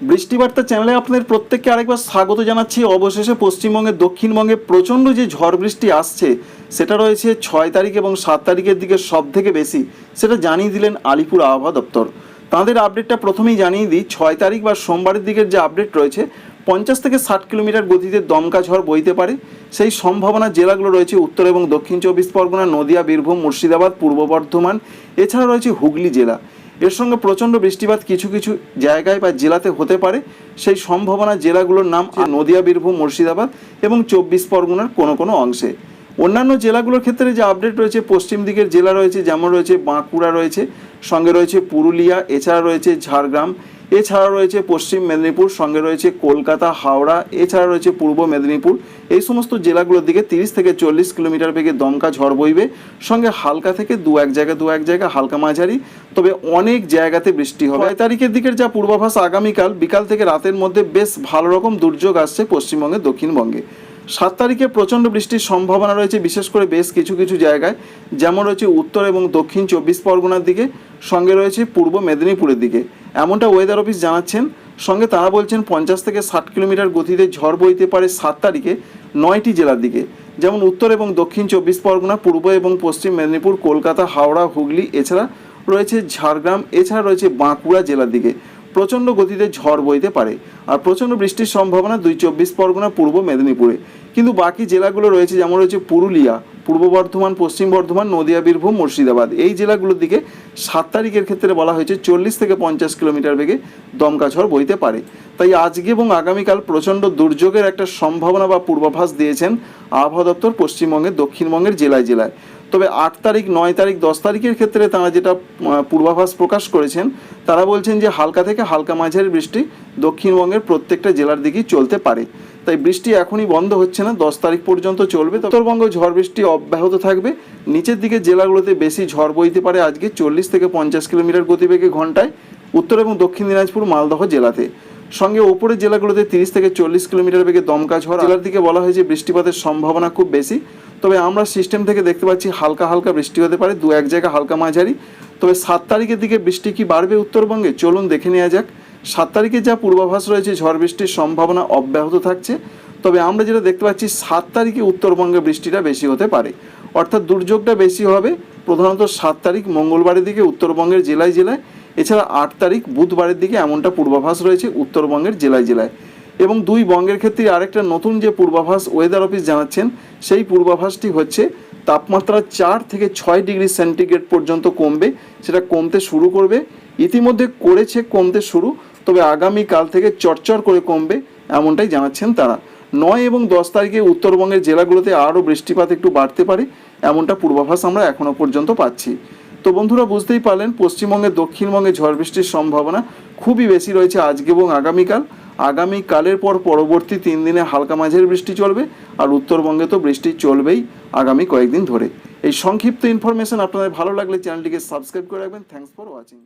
বৃষ্টিবার্তা চ্যানেলে আপনাদের প্রত্যেককে আরেকবার স্বাগত জানাচ্ছি। অবশেষে পশ্চিমবঙ্গে দক্ষিণবঙ্গে প্রচণ্ড যে ঝড় বৃষ্টি আসছে, সেটা রয়েছে ছয় তারিখ এবং সাত তারিখের দিকে সব থেকে বেশি, সেটা জানিয়ে দিলেন আলিপুর আবহাওয়া দপ্তর। তাঁদের আপডেটটা প্রথমেই জানিয়ে দিই, ছয় তারিখ বা সোমবারের দিকের যে আপডেট রয়েছে, পঞ্চাশ থেকে ষাট কিলোমিটার গতিতে দমকা ঝড় বইতে পারে। সেই সম্ভাবনা জেলাগুলো রয়েছে উত্তর এবং দক্ষিণ চব্বিশ পরগনা, নদিয়া, বীরভূম, মুর্শিদাবাদ, পূর্ব বর্ধমান, এছাড়া রয়েছে হুগলি জেলা। এর সঙ্গে প্রচণ্ড বৃষ্টিপাত কিছু কিছু জায়গায় বা জেলাতে হতে পারে। সেই সম্ভাবনা জেলাগুলোর নাম নদিয়া, বীরভূম, মুর্শিদাবাদ এবং চব্বিশ পরগনার কোনো কোনো অংশে। অন্যান্য জেলাগুলোর ক্ষেত্রে যে আপডেট রয়েছে, পশ্চিম দিকের জেলা রয়েছে, যেমন রয়েছে বাঁকুড়া রয়েছে, সঙ্গে রয়েছে পুরুলিয়া, এছাড়া রয়েছে ঝাড়গ্রাম এছাড়া রয়েছে পশ্চিম মেদিনীপুর, সঙ্গে রয়েছে কলকাতা, হাওড়া, এছাড়া রয়েছে পূর্ব মেদিনীপুর। এই সমস্ত জেলাগুলোর দিকে তিরিশ থেকে চল্লিশ কিলোমিটার বেগে দমকা ঝড় বইবে। সঙ্গে হালকা থেকে দু এক জায়গা, দু এক জায়গা, হালকা মাঝারি। তবে অনেক জায়গাতে বৃষ্টি হবে। ছয় তারিখের দিকের যা পূর্বাভাস আগামীকাল, বিকাল থেকে রাতের মধ্যে বেশ ভালো রকম দুর্যোগ আসছে পশ্চিমবঙ্গে দক্ষিণবঙ্গে। সাত তারিখে প্রচণ্ড বৃষ্টির সম্ভাবনা রয়েছে, বিশেষ করে বেশ কিছু কিছু জায়গায়। যেমন রয়েছে উত্তর এবং দক্ষিণ চব্বিশ পরগনার দিকে, সঙ্গে রয়েছে পূর্ব মেদিনীপুরের দিকে। এমনটা ওয়েদার অফিস জানাচ্ছেন। সঙ্গে তারা বলছেন পঞ্চাশ থেকে ষাট কিলোমিটার গতিতে ঝড় বইতে পারে সাত তারিখে নয়টি জেলার দিকে। যেমন উত্তর এবং দক্ষিণ চব্বিশ পরগনা, পূর্ব এবং পশ্চিম মেদিনীপুর, কলকাতা, হাওড়া, হুগলি, এছাড়া রয়েছে ঝাড়গ্রাম, এছাড়া রয়েছে বাঁকুড়া জেলার দিকে। প্রচণ্ড গতিতে ঝড় বইতে পারে আর প্রচণ্ড বৃষ্টির সম্ভাবনা দুই চব্বিশ পরগনা, পূর্ব মেদিনীপুরে। কিন্তু বাকি জেলাগুলো রয়েছে, যেমন রয়েছে পুরুলিয়া, পূর্ব বর্ধমান, পশ্চিম বর্ধমান, নদিয়া, বীরভূম, মুর্শিদাবাদ। এই জেলাগুলোর দিকে সাত তারিখের ক্ষেত্রে বলা হয়েছে চল্লিশ থেকে পঞ্চাশ কিলোমিটার বেগে দমকা ঝড় বইতে পারে। তাই আজকে এবং আগামীকাল প্রচণ্ড দুর্যোগের একটা সম্ভাবনা বা পূর্বাভাস দিয়েছেন আবহাওয়া দপ্তর পশ্চিমবঙ্গের, দক্ষিণবঙ্গের জেলায় জেলায়। তবে আট তারিখ, নয় তারিখ, দশ তারিখের ক্ষেত্রে তারা যেটা পূর্বাভাস প্রকাশ করেছেন, তারা বলছেন যে হালকা থেকে হালকা মাঝারি বৃষ্টি দক্ষিণবঙ্গের প্রত্যেকটা জেলার দিকেই চলতে পারে। তাই বৃষ্টি এখনই বন্ধ হচ্ছে না, দশ তারিখ পর্যন্ত চলবে। উত্তরবঙ্গ ঝড় বৃষ্টি অব্যাহত থাকবে। নিচের দিকে জেলাগুলোতে বেশি ঝড় বইতে পারে আজকে চল্লিশ থেকে পঞ্চাশ কিলোমিটার গতিবেগে ঘন্টায়, উত্তর এবং দক্ষিণ দিনাজপুর, মালদহ জেলাতে। সঙ্গে ওপরের জেলাগুলোতে তিরিশ থেকে চল্লিশ কিলোমিটার বেগে দমকা ঝড় জেলার দিকে বলা হয়েছে বৃষ্টিপাতের সম্ভাবনা খুব বেশি। তবে আমরা সিস্টেম থেকে দেখতে পাচ্ছি হালকা হালকা বৃষ্টি হতে পারে দু এক জায়গা হালকা মাঝারি। তবে সাত তারিখের দিকে বৃষ্টি কি বাড়বে উত্তরবঙ্গে? চলুন দেখে নেওয়া যাক। সাত তারিখে যা পূর্বাভাস রয়েছে, ঝড় বৃষ্টির সম্ভাবনা অব্যাহত থাকছে। তবে আমরা যেটা দেখতে পাচ্ছি, সাত তারিখে উত্তরবঙ্গে বৃষ্টিটা বেশি হতে পারে। অর্থাৎ দুর্যোগটা বেশি হবে। প্রধানত সাত তারিখ মঙ্গলবারের দিকে উত্তরবঙ্গের জেলায় জেলায়। এছাড়া আট তারিখ বুধবারের দিকে এমনটা পূর্বাভাস রয়েছে উত্তরবঙ্গের জেলায় জেলায়। এবং দুই বঙ্গের ক্ষেত্রে আরেকটা নতুন যে পূর্বাভাস ওয়েদার অফিস জানাচ্ছেন, সেই পূর্বাভাসটি হচ্ছে তাপমাত্রা চার থেকে ছয় ডিগ্রি সেন্টিগ্রেড পর্যন্ত কমবে, সেটা কমতে শুরু করবে। ইতিমধ্যে করেছে কমতে শুরু, তবে আগামী কাল থেকে চরচর করে কমবে এমনটাই জানাচ্ছেন তারা। নয় এবং দশ তারিখে উত্তরবঙ্গের জেলাগুলোতে আরও বৃষ্টিপাত একটু বাড়তে পারে, এমনটা পূর্বাভাস আমরা এখনও পর্যন্ত পাচ্ছি। তো বন্ধুরা বুঝতেই পারলেন, পশ্চিমবঙ্গে, দক্ষিণবঙ্গে ঝড় বৃষ্টির সম্ভাবনা খুবই বেশি রয়েছে আজকে এবং আগামীকাল। আগামীকালের পর পরবর্তী তিন দিনে হালকা মাঝের বৃষ্টি চলবে আর উত্তরবঙ্গে তো বৃষ্টি চলবেই আগামী কয়েকদিন ধরে। এই সংক্ষিপ্ত ইনফরমেশন আপনাদের ভালো লাগলে চ্যানেলটিকে সাবস্ক্রাইব করে রাখবেন। Thanks for watching